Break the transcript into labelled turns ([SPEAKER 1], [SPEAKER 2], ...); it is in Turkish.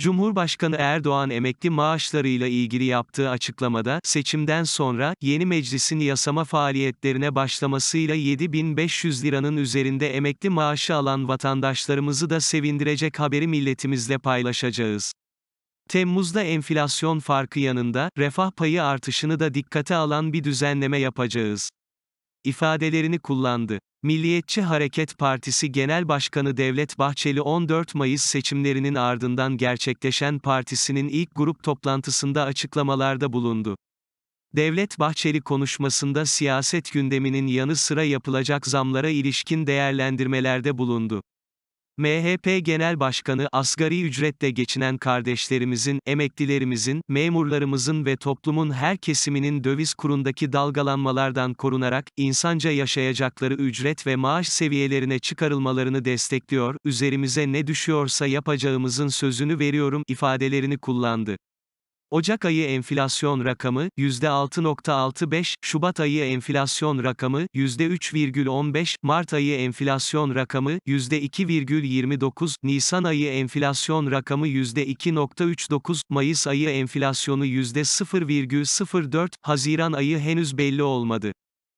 [SPEAKER 1] Cumhurbaşkanı Erdoğan emekli maaşlarıyla ilgili yaptığı açıklamada, seçimden sonra, yeni meclisin yasama faaliyetlerine başlamasıyla 7500 liranın üzerinde emekli maaşı alan vatandaşlarımızı da sevindirecek haberi milletimizle paylaşacağız. Temmuz'da enflasyon farkı yanında, refah payı artışını da dikkate alan bir düzenleme yapacağız. ifadelerini kullandı. Milliyetçi Hareket Partisi Genel Başkanı Devlet Bahçeli 14 Mayıs seçimlerinin ardından gerçekleşen partisinin ilk grup toplantısında açıklamalarda bulundu. Devlet Bahçeli konuşmasında siyaset gündeminin yanı sıra yapılacak zamlara ilişkin değerlendirmelerde bulundu. MHP Genel Başkanı asgari ücretle geçinen kardeşlerimizin, emeklilerimizin, memurlarımızın ve toplumun her kesiminin döviz kurundaki dalgalanmalardan korunarak insanca yaşayacakları ücret ve maaş seviyelerine çıkarılmalarını destekliyor, üzerimize ne düşüyorsa yapacağımızın sözünü veriyorum ifadelerini kullandı. Ocak ayı enflasyon rakamı, %6.65, Şubat ayı enflasyon rakamı, %3,15, Mart ayı enflasyon rakamı, %2,29, Nisan ayı enflasyon rakamı %2.39, Mayıs ayı enflasyonu %0,04, Haziran ayı henüz belli olmadı.